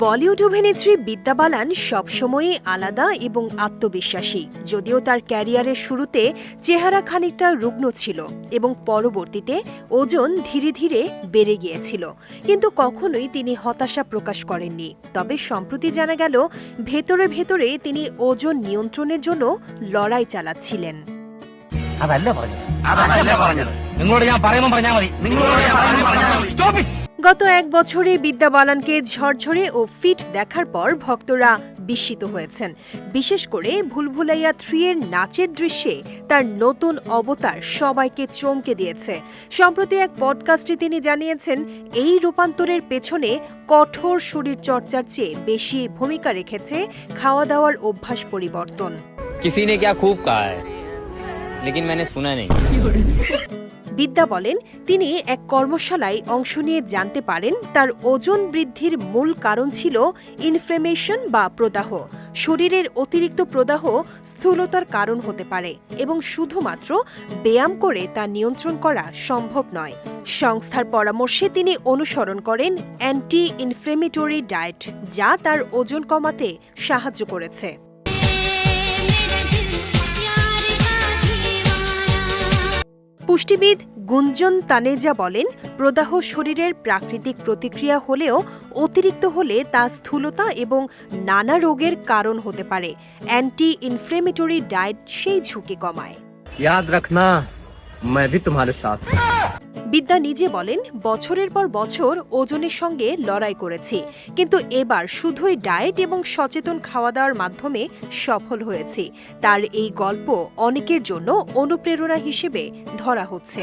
বলিউড অভিনেত্রী বিদ্যা বালান সবসময়ই আলাদা এবং আত্মবিশ্বাসী যদিও তার ক্যারিয়ারের শুরুতে চেহারা খানিকটা রুগ্ন ছিল এবং পরবর্তীতে ওজন ধীরে ধীরে বেড়ে গিয়েছিল কিন্তু কখনোই তিনি হতাশা প্রকাশ করেননি তবে সম্প্রতি জানা গেল ভেতরে ভেতরে তিনি ওজন নিয়ন্ত্রণের জন্য লড়াই চালাচ্ছিলেন അതല്ല പറഞ്ഞത് അതല്ല പറഞ്ഞത് നിങ്ങളോട് ഞാൻ പറയുമ്പോൾ പറഞ്ഞാൽ മതി നിങ്ങളോട് ഞാൻ പറയുമ്പോൾ പറഞ്ഞാൽ മതി സ്റ്റോപ്പ് গত এক বছরে বিদ্যা বালানকে ঝরঝরে ও ফিট দেখার পর ভক্তরা বিস্মিত হয়েছেন বিশেষ করে ভুলভুলাইয়া থ্রি এর নাচের দৃশ্যে তার নতুন অবতার সবাইকে চমকে দিয়েছে সম্প্রতি এক পডকাস্টে তিনি জানিয়েছেন এই রূপান্তরের পেছনে কঠোর শরীর চর্চার চেয়ে বেশি ভূমিকা রেখেছে খাওয়া দাওয়ার অভ্যাস পরিবর্তন किसी ने क्या खूब कहा है लेकिन मैंने सुना नहीं বিদ্যা বলেন, তিনি এক কর্মশালায় অংশ নিয়ে জানতে পারেন তার ওজন বৃদ্ধির মূল কারণ ছিল ইনফ্লেমেশন বা প্রদাহ। শরীরের অতিরিক্ত প্রদাহ স্থূলতার কারণ হতে পারে এবং শুধুমাত্র ব্যায়াম করে তা নিয়ন্ত্রণ করা সম্ভব নয়। সংস্থার পরামর্শে তিনি অনুসরণ করেন অ্যান্টি ইনফ্লেমেটরি ডায়েট যা তার ওজন কমাতে সাহায্য করেছে। পুষ্টিবিদ গুঞ্জন তানেজা বলেন প্রদাহ শরীরের প্রাকৃতিক প্রতিক্রিয়া হলেও অতিরিক্ত হলে তা স্থূলতা এবং নানা রোগের কারণ হতে পারে অ্যান্টি ইনফ্লেমেটরি ডায়েট সেই ঝুঁকি কমায় याद रखना मैं भी तुम्हारे साथ हूँ বিদ্যা নিজে বলেন, বছরের পর বছর ওজনের সঙ্গে লড়াই করেছি। কিন্তু এবার শুধুই ডায়েট এবং সচেতন খাওয়া দাওয়ার মাধ্যমে সফল হয়েছি। তার এই গল্প অনেকের জন্য অনুপ্রেরণা হিসেবে ধরা হচ্ছে।